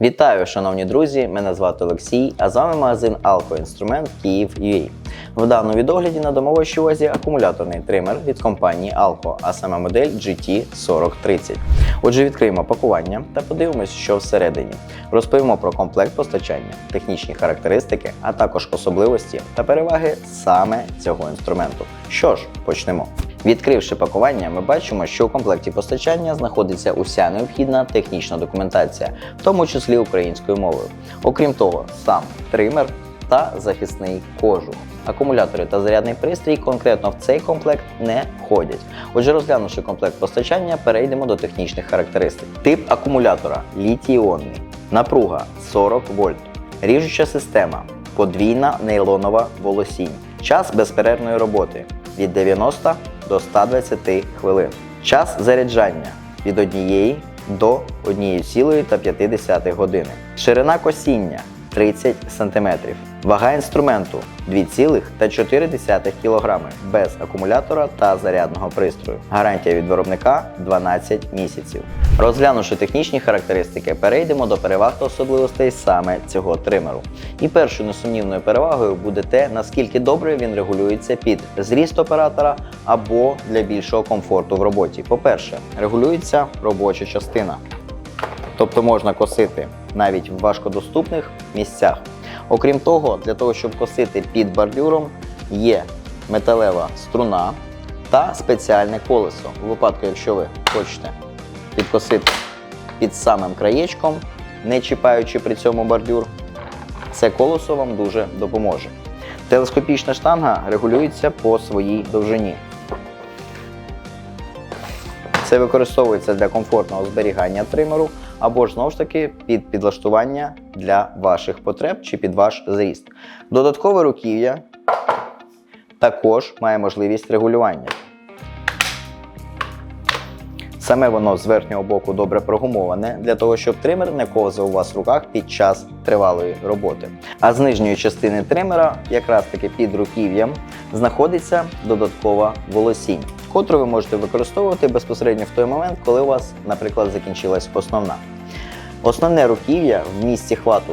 Вітаю, шановні друзі! Мене звати Олексій, а з вами магазин Alco Інструмент Київ UA. В даному відогляді на домовищій увазі акумуляторний тример від компанії Alco, а саме модель GT4030. Отже, відкриємо пакування та подивимося, що всередині. Розповімо про комплект постачання, технічні характеристики, а також особливості та переваги саме цього інструменту. Що ж, почнемо. Відкривши пакування, ми бачимо, що у комплекті постачання знаходиться уся необхідна технічна документація, в тому числі українською мовою. Окрім того, сам тример та захисний кожух. Акумулятори та зарядний пристрій конкретно в цей комплект не входять. Отже, розглянувши комплект постачання, перейдемо до технічних характеристик. Тип акумулятора літій-іонний, напруга 40 вольт, ріжуча система, подвійна нейлонова волосінь, час безперервної роботи від 90 до 120 хвилин. Час заряджання від 1 до 1,5 години. Ширина косіння 30 см. Вага інструменту 2,4 кг без акумулятора та зарядного пристрою. Гарантія від виробника 12 місяців. Розглянувши технічні характеристики, перейдемо до переваг та особливостей саме цього тримеру. І першою несумнівною перевагою буде те, наскільки добре він регулюється під зріст оператора або для більшого комфорту в роботі. По-перше, регулюється робоча частина. Тобто можна косити навіть в важкодоступних місцях. Окрім того, для того, щоб косити під бордюром, є металева струна та спеціальне колесо. У випадку, якщо ви хочете підкосити під самим краєчком, не чіпаючи при цьому бордюр, це колесо вам дуже допоможе. Телескопічна штанга регулюється по своїй довжині. Це використовується для комфортного зберігання тримеру або ж знову ж таки під підлаштування для ваших потреб чи під ваш зріст. Додаткове руків'я також має можливість регулювання. Саме воно з верхнього боку добре прогумоване для того, щоб тример не ковзав у вас в руках під час тривалої роботи. А з нижньої частини тримера, якраз таки під руків'ям, знаходиться додаткова волосінь, котру ви можете використовувати безпосередньо в той момент, коли у вас, наприклад, закінчилась основна. Основне руків'я в місці хвату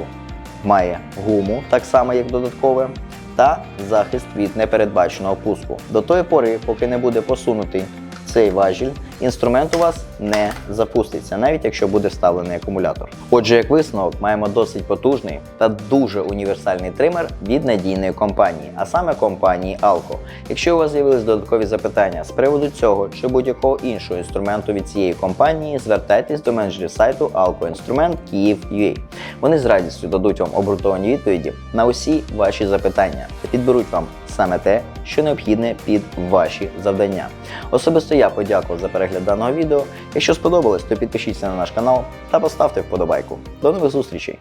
має гуму, так само як додаткове, та захист від непередбаченого пуску. До тої пори, поки не буде посунутий цей важіль, інструмент у вас не запуститься, навіть якщо буде вставлений акумулятор. Отже, як висновок, маємо досить потужний та дуже універсальний тример від надійної компанії, а саме компанії Alco. Якщо у вас з'явились додаткові запитання з приводу цього чи будь-якого іншого інструменту від цієї компанії, звертайтесь до менеджерів сайту Alco Інструмент Київ.ua. Вони з радістю дадуть вам обґрунтовані відповіді на усі ваші запитання та підберуть вам саме те, що необхідне під ваші завдання. Особисто я подякував за перегляд даного відео. Якщо сподобалось, то підпишіться на наш канал та поставте вподобайку. До нових зустрічей!